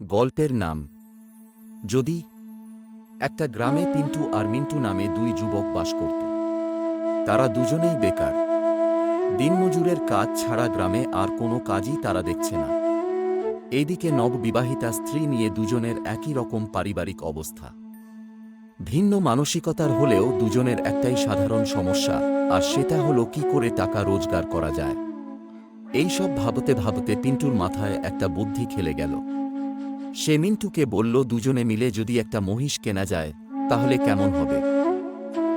গল্পের নাম, যদি একটা গ্রামে পিন্টু আর মিন্টু নামে দুই যুবক বাস করত। তারা দুজনেই বেকার। দিনমজুরের কাজ ছাড়া গ্রামে আর কোনো কাজই তারা দেখছে না। এইদিকে নববিবাহিতা স্ত্রী নিয়ে দুজনের একই রকম পারিবারিক অবস্থা। ভিন্ন মানসিকতার হলেও দুজনের একটাই সাধারণ সমস্যা, আর সেটা হলো কি করে টাকা রোজগার করা যায়। এইসব ভাবতে ভাবতে পিন্টুর মাথায় একটা বুদ্ধি খেলে গেল। সে মিন্টুকে বলল, দুজনে মিলে যদি একটা মহিষ কেনা যায়, তাহলে কেমন হবে?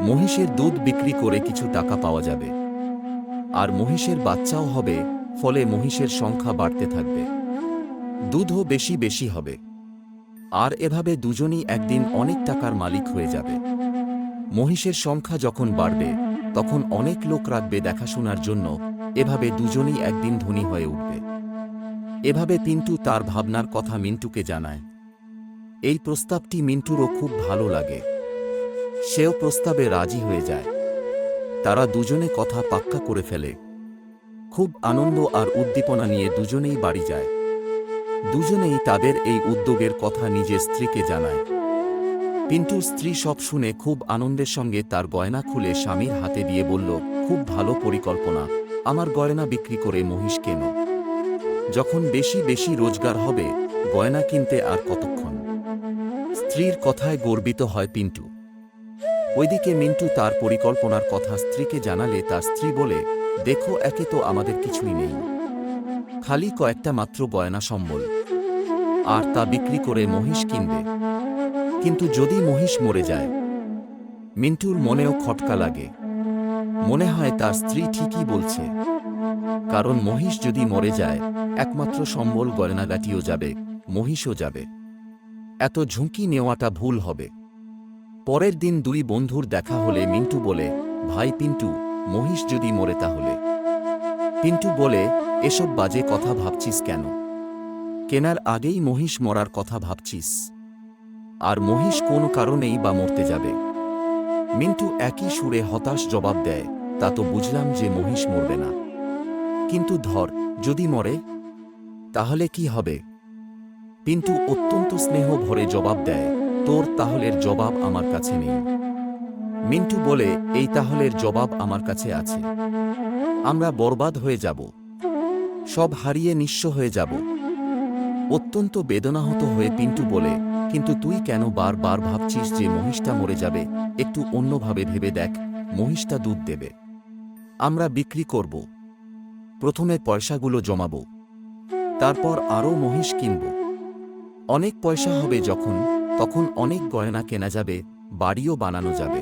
মহিষের দুধ বিক্রি করে কিছু টাকা পাওয়া যাবে। আর মহিষের বাচ্চাও হবে, ফলে মহিষের সংখ্যা বাড়তে থাকবে। দুধও বেশি বেশি হবে। আর এভাবে দুজনই একদিন অনেক টাকার মালিক হয়ে যাবে। মহিষের সংখ্যা যখন বাড়বে, তখন অনেক লোক রাখবে দেখাশোনার জন্য। এভাবে দুজনই একদিন ধনী হয়ে উঠবে। এভাবে পিন্টু তার ভাবনার কথা মিন্টুকে জানায়। এই প্রস্তাবটি মিন্টুরও খুব ভালো লাগে। সেও প্রস্তাবে রাজি হয়ে যায়। তারা দুজনে কথা পাক্কা করে ফেলে। খুব আনন্দ আর উদ্দীপনা নিয়ে দুজনেই বাড়ি যায়। দুজনেই তাদের এই উদ্যোগের কথা নিজের স্ত্রীকে জানায়। পিন্টুর স্ত্রী সব শুনে খুব আনন্দের সঙ্গে তার গয়না খুলে স্বামীর হাতে দিয়ে বলল, খুব ভালো পরিকল্পনা। আমার গয়না বিক্রি করে মহিষ কেন। যখন বেশি বেশি রোজগার হবে, গয়না কিনতে আর কতক্ষণ? স্ত্রীর কথায় গর্বিত হয় পিন্টু। ওইদিকে মিন্টু তার পরিকল্পনার কথা স্ত্রীকে জানালে তার স্ত্রী বলে, দেখো, একে তো আমাদের কিছুই নেই। খালি কয়েকটা মাত্র গয়না সম্বল। আর তা বিক্রি করে মহিষ কিনবে। কিন্তু যদি মহিষ মরে যায়? মিন্টুর মনেও খটকা লাগে। মনে হয় তার স্ত্রী ঠিকই বলছে। কারণ মহিষ যদি মরে যায়, একমাত্র সম্বল গয়নাগাটিও যাবে, মহিষও যাবে। এত ঝুঁকি নেওয়াটা ভুল হবে। পরের দিন দুই বন্ধুর দেখা হলে মিন্টু বলে, ভাই পিন্টু, মহিষ যদি মরে তাহলে? পিন্টু বলে, এসব বাজে কথা ভাবছিস কেন? কেনার আগেই মহিষ মরার কথা ভাবছিস। আর মহিষ কোন কারণেই বা মরতে যাবে? মিন্টু একই সুরে হতাশ জবাব দেয়, তা তো বুঝলাম যে মহিষ মরবে না। কিন্তু ধর, যদি মরে, তাহলে কি হবে? পিন্টু অত্যন্ত স্নেহ ভরে জবাব দেয়, তোর তাহলের জবাব আমার কাছে নেই। মিন্টু বলে, এই তাহলের জবাব আমার কাছে আছে। আমরা বরবাদ হয়ে যাব। সব হারিয়ে নিঃস্ব হয়ে যাব। অত্যন্ত বেদনাহত হয়ে পিন্টু বলে, কিন্তু তুই কেন বারবার ভাবছিস যে মহিষটা মরে যাবে? একটু অন্যভাবে ভেবে দেখ, মহিষটা দুধ দেবে। আমরা বিক্রি করব। প্রথমে পয়সাগুলো জমাব, তারপর আরও মহিষ কিনব। অনেক পয়সা হবে যখন, তখন অনেক গয়না কেনা যাবে, বাড়িও বানানো যাবে।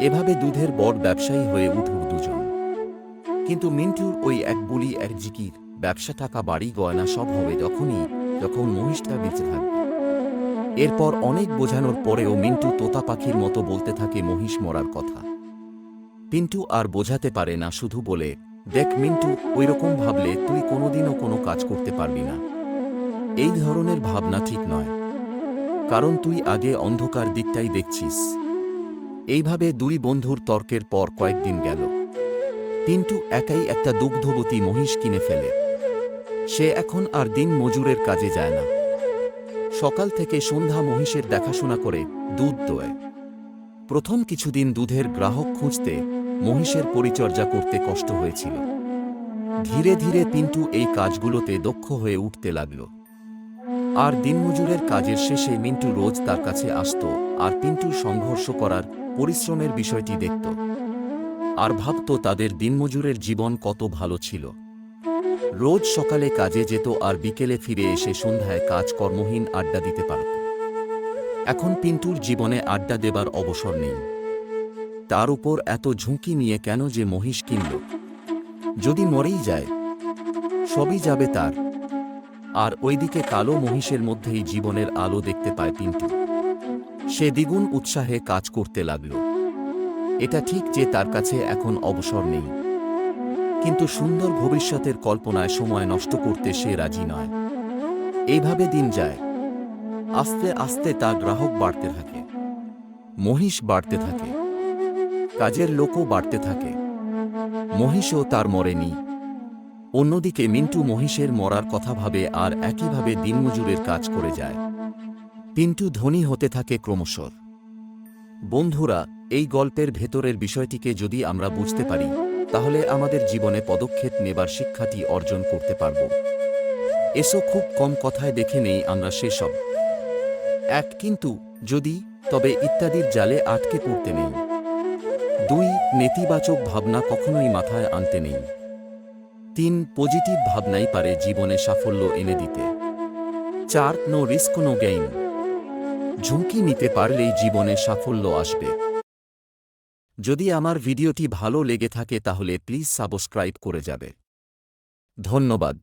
এভাবে দুধের বড় ব্যবসায়ী হয়ে উঠুক দুজন। কিন্তু মিন্টুর ওই এক বুলি, এক জিকির, ব্যবসা টাকা, বাড়ি, গয়না সব হবে তখনই যখন মহিষটা বেঁচে থাকবে। এরপর অনেক বোঝানোর পরেও মিন্টু তোতা পাখির মতো বলতে থাকে মহিষ মরার কথা। পিন্টু আর বোঝাতে পারে না, শুধু বলে দেখ মিন্টু, ওইরকম ভাবলে তুই কোনোদিনও কোনো কাজ করতে পারবি না। এই ধরনের ভাবনা ঠিক নয়। কারণ তুই আগে অন্ধকার দিকটাই দেখছিস। এইভাবে দুই বন্ধুর তর্কের পর কয়েকদিন গেল। পিন্টু একাই একটা দুগ্ধবতী মহিষ কিনে ফেলে। সে এখন আর দিন মজুরের কাজে যায় না। সকাল থেকে সন্ধ্যা মহিষের দেখাশোনা করে দুধ দোয়। প্রথম কিছুদিন দুধের গ্রাহক খুঁজতে মহিষের পরিচর্যা করতে কষ্ট হয়েছিল। ধীরে ধীরে পিন্টু এই কাজগুলোতে দক্ষ হয়ে উঠতে লাগল। আর দিনমজুরের কাজের শেষে মিন্টু রোজ তার কাছে আসত আর পিন্টুর সংঘর্ষ করার পরিশ্রমের বিষয়টি দেখত। আর ভাবত তাদের দিনমজুরের জীবন কত ভালো ছিল। রোজ সকালে কাজে যেত আর বিকেলে ফিরে এসে সন্ধ্যায় কাজ কর্মহীন আড্ডা দিতে পারত। এখন পিন্টুর জীবনে আড্ডা দেবার অবসর নেই। তার উপর এত ঝুঁকি নিয়ে কেন যে মহিষ কিনল? যদি মরেই যায়, সবই যাবে তার। আর ওইদিকে কালো মহিষের মধ্যেই জীবনের আলো দেখতে পায় পিন্টু। সে দ্বিগুণ উৎসাহে কাজ করতে লাগল। এটা ঠিক যে তার কাছে এখন অবসর নেই। কিন্তু সুন্দর ভবিষ্যতের কল্পনায় সময় নষ্ট করতে সে রাজি নয়। এইভাবে দিন যায়। আস্তে আস্তে তা গ্রাহক বাড়তে থাকে। মহিষ বাড়তে থাকে। কাজের লোকও বাড়তে থাকে। মহিষও তার মরেনি। অন্যদিকে মিন্টু মহিষের মরার কথা ভাবে আর একইভাবে দিনমজুরের কাজ করে যায়। পিন্টু ধনী হতে থাকে ক্রমশ বন্ধুরা, এই গল্পের ভেতরের বিষয়টিকে যদি আমরা বুঝতে পারি, তাহলে আমাদের জীবনে পদক্ষেপ নেবার শিক্ষাটি অর্জন করতে পারব। এসো খুব কম কথায় দেখে নেই আমরা সেসব। এক কিন্তু যদি, তবে ইত্যাদির জালে আটকে পড়তে নেই। দুই নেতিবাচক ভাবনা কখনোই মাথায় আনতে নেই। তিন পজিটিভ ভাবনাই পারে জীবনে সাফল্য এনে দিতে। চার নো রিস্ক নো গেইন ঝুঁকি নিতে পারলেই জীবনে সাফল্য আসবে। যদি আমার ভিডিওটি ভালো লেগে থাকে তাহলে প্লিজ সাবস্ক্রাইব করে যাবে। ধন্যবাদ।